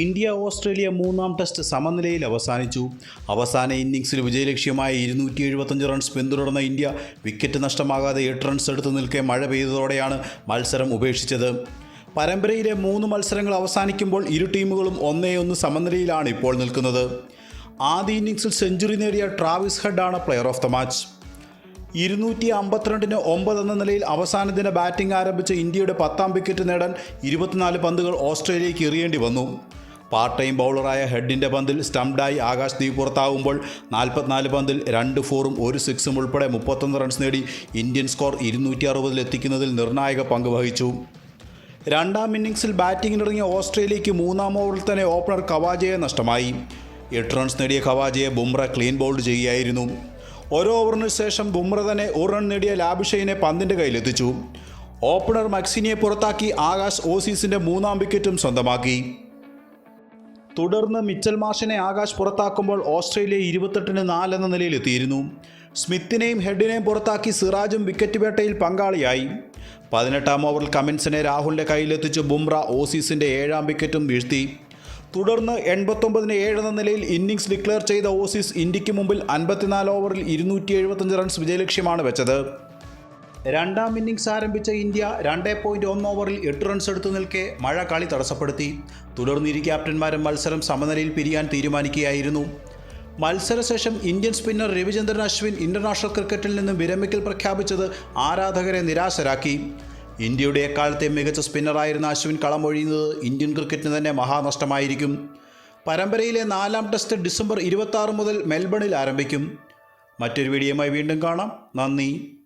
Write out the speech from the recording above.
India Australia മൂന്നാം test സമനിലയിൽ അവസാനിച്ചു. അവസാന ഇന്നിംഗ്സിൽ വിജയലക്ഷ്യമായ ഇരുന്നൂറ്റി എഴുപത്തഞ്ച് റൺസ് പിന്തുടർന്ന ഇന്ത്യ വിക്കറ്റ് നഷ്ടമാകാതെ എട്ട് റൺസ് എടുത്തു നിൽക്കെ മഴ പെയ്തതോടെയാണ് മത്സരം ഉപേക്ഷിച്ചത്. പരമ്പരയിലെ മൂന്ന് മത്സരങ്ങൾ അവസാനിക്കുമ്പോൾ ഇരു ടീമുകളും ഒന്നേ ഒന്ന് സമനിലയിലാണ് ഇപ്പോൾ നിൽക്കുന്നത്. ആദ്യ ഇന്നിംഗ്സിൽ സെഞ്ചുറി നേടിയ ട്രാവിസ് ഹെഡാണ് പ്ലെയർ ഓഫ് ദ മാച്ച് ഇരുന്നൂറ്റി അമ്പത്തിരണ്ടിന് ഒമ്പത് എന്ന നിലയിൽ അവസാന ദിന ബാറ്റിംഗ് ആരംഭിച്ച ഇന്ത്യയുടെ പത്താം വിക്കറ്റ് നേടാൻ ഇരുപത്തിനാല് പന്തുകൾ ഓസ്ട്രേലിയയ്ക്ക് എറിയേണ്ടി വന്നു. പാർട്ട് ടൈം ബൗളറായ ഹെഡിന്റെ പന്തിൽ സ്റ്റംപ്ഡായി ആകാശ് ദ്വീപ് പുറത്താവുമ്പോൾ നാൽപ്പത്തിനാല് പന്തിൽ രണ്ട് ഫോറും ഒരു സിക്സും ഉൾപ്പെടെ മുപ്പത്തൊന്ന് റൺസ് നേടി ഇന്ത്യൻ സ്കോർ ഇരുന്നൂറ്റി അറുപതിൽ എത്തിക്കുന്നതിൽ നിർണായക പങ്ക് വഹിച്ചു. രണ്ടാം ഇന്നിംഗ്സിൽ ബാറ്റിംഗിനിറങ്ങിയ ഓസ്ട്രേലിയയ്ക്ക് മൂന്നാം ഓവറിൽ തന്നെ ഓപ്പണർ കവാജയെ നഷ്ടമായി. എട്ട് റൺസ് നേടിയ കവാജയെ ബുംറ ക്ലീൻ ബൗൾഡ് ചെയ്യുകയായിരുന്നു. ഓരോ ഓവറിന് ശേഷം ബുംറ തന്നെ ഒരു റൺ നേടിയ ലാബിഷയിനെ പന്തിന്റെ കയ്യിലെത്തിച്ചു. ഓപ്പണർ മക്സിനിയെ പുറത്താക്കി ആകാശ് ഓസീസിന്റെ മൂന്നാം വിക്കറ്റും സ്വന്തമാക്കി. തുടർന്ന് മിച്ചൽ മാഷിനെ ആകാശ് പുറത്താക്കുമ്പോൾ ഓസ്ട്രേലിയ ഇരുപത്തെട്ടിന് നാലെന്ന നിലയിലെത്തിയിരുന്നു. സ്മിത്തിനെയും ഹെഡിനെയും പുറത്താക്കി സിറാജും വിക്കറ്റ് വേട്ടയിൽ പങ്കാളിയായി. പതിനെട്ടാം ഓവറിൽ കമിൻസിനെ രാഹുലിന്റെ കയ്യിലെത്തിച്ച് ബുംറ ഓസീസിന്റെ ഏഴാം വിക്കറ്റും വീഴ്ത്തി. തുടർന്ന് എൺപത്തൊമ്പതിന് ഏഴ് എന്ന നിലയിൽ ഇന്നിംഗ്സ് ഡിക്ലെയർ ചെയ്ത ഓസീസ് ഇന്ത്യയ്ക്ക് മുമ്പിൽ അൻപത്തിനാല് ഓവറിൽ ഇരുന്നൂറ്റി എഴുപത്തഞ്ച് റൺസ് വിജയലക്ഷ്യമാണ് വെച്ചത്. രണ്ടാം ഇന്നിംഗ്സ് ആരംഭിച്ച ഇന്ത്യ രണ്ടേ പോയിന്റ് ഒന്ന് ഓവറിൽ എട്ട് റൺസ് എടുത്തു നിൽക്കെ മഴ കളി തടസ്സപ്പെടുത്തി. തുടർന്ന് ഇരു ക്യാപ്റ്റന്മാരും മത്സരം സമനിലയിൽ പിരിയാൻ തീരുമാനിക്കുകയായിരുന്നു. മത്സരശേഷം Indian spinner Ravichandran Ashwin international ക്രിക്കറ്റിൽ നിന്നും വിരമിക്കൽ പ്രഖ്യാപിച്ചത് ആരാധകരെ നിരാശരാക്കി. ഇന്ത്യയുടെ എക്കാലത്തെ മികച്ച സ്പിന്നറായിരുന്ന അശ്വിൻ കളമൊഴിയുന്നത് ഇന്ത്യൻ ക്രിക്കറ്റിന് തന്നെ മഹാനഷ്ടമായിരിക്കും. പരമ്പരയിലെ നാലാം ടെസ്റ്റ് ഡിസംബർ ഇരുപത്തി മുതൽ മെൽബണിൽ ആരംഭിക്കും. മറ്റൊരു വീഡിയോയുമായി വീണ്ടും കാണാം. നന്ദി.